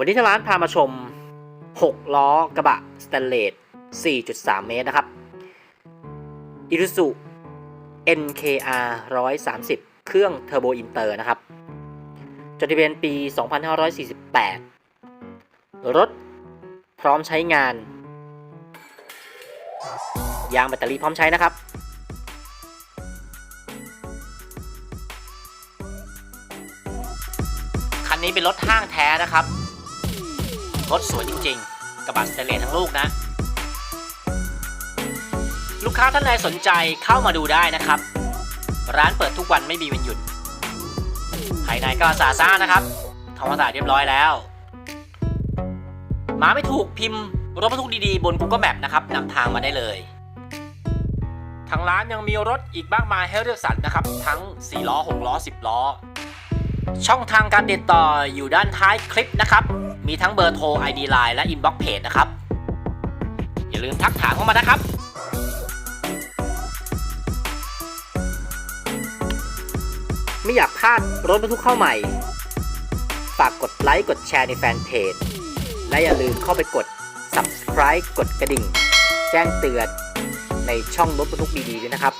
วันนี้ทางร้านพามาชม 6 ล้อกระบะสแตนเลส 4.3 เมตรนะครับ i r u z u NKR 130 เครื่องเทอร์โบอินเตอร์นะครับ จดทะเบียนปี 2548 รถพร้อมใช้งาน ยางแบตเตอรี่พร้อมใช้นะครับคันนี้เป็นรถห้างแท้นะครับ รถสวยจริง ๆ กระบะสเตเลสทั้งลูกนะ ลูกค้าท่านใดสนใจเข้ามาดูได้นะครับ ร้านเปิดทุกวันไม่มีวันหยุด ภายในก็สะอาดสะอ้านนะครับทำความสะอาดเรียบร้อยแล้วมาไม่ถูกพิมพ์รถบรรทุกดีๆ บน Google Map นะครับนำทางมาได้เลย ทางร้านยังมีรถอีกมากมายให้เลือกสรรนะครับ ทั้ง 4 ล้อ 6 ล้อ 10 ล้อ ช่องทางการติดต่ออยู่ด้านท้ายคลิปนะครับ มีทั้งเบอร์โทร ID Line และ Inbox Page นะครับ อย่าลืมทักถามเข้ามานะครับไม่อยากพลาดรถบรรทุกเข้าใหม่ ฝากกดไลค์กดแชร์ในแฟนเพจ และอย่าลืมเข้าไปกด subscribe กดกระดิ่ง แจ้งเตือนในช่องรถบรรทุกดีๆด้วยนะครับ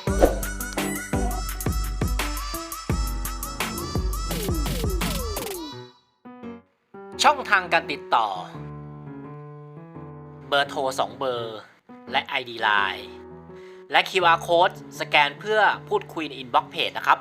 ช่องทางการติดต่อ เบอร์โทร 2 เบอร์ และ ID Line และ QR Code สแกนเพื่อพูดคุยในอินบ็อกเพจนะครับ